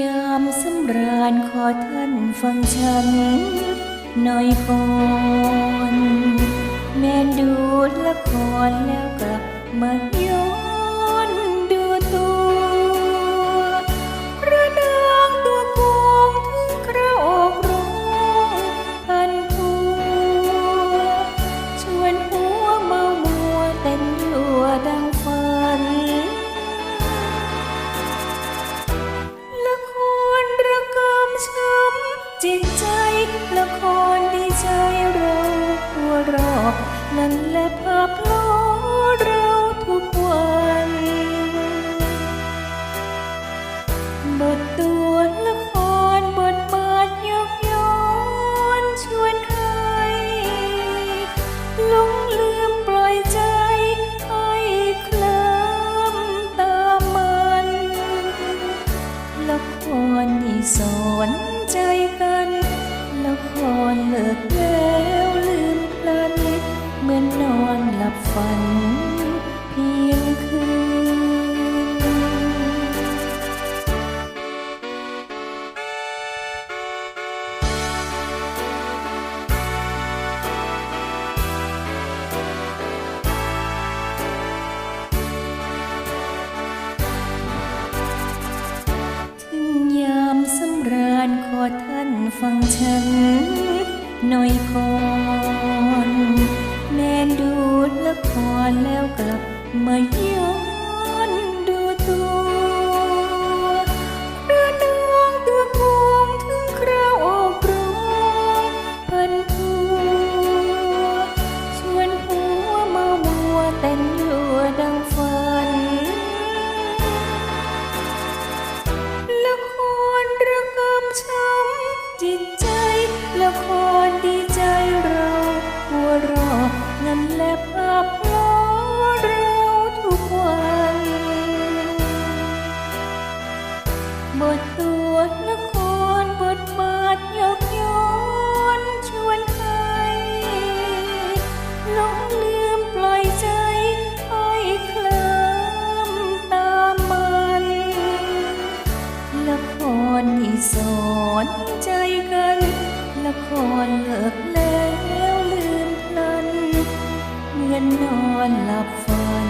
ยามสำราญขอท่านฟังฉันหน่อยก่อน จิตใจละครดีใจเราหัวเรอกนั่นแหละภาพล้อเราทุกวันบทตัวละครบทบาทยกย้อนชวนให้หลงลืมปล่อยใจให้เคลิ้มตามมัน ละครนี่สอน ใจกันละครเลิกแล้วลืมพลัน เหมือนนอนหลับฝัน ฟังฉันหน่อยก่อนแม่ดูละครแล้วกลับมาย้อน เลิกแล้วลืมพลัน เหมือนนอนหลับฝัน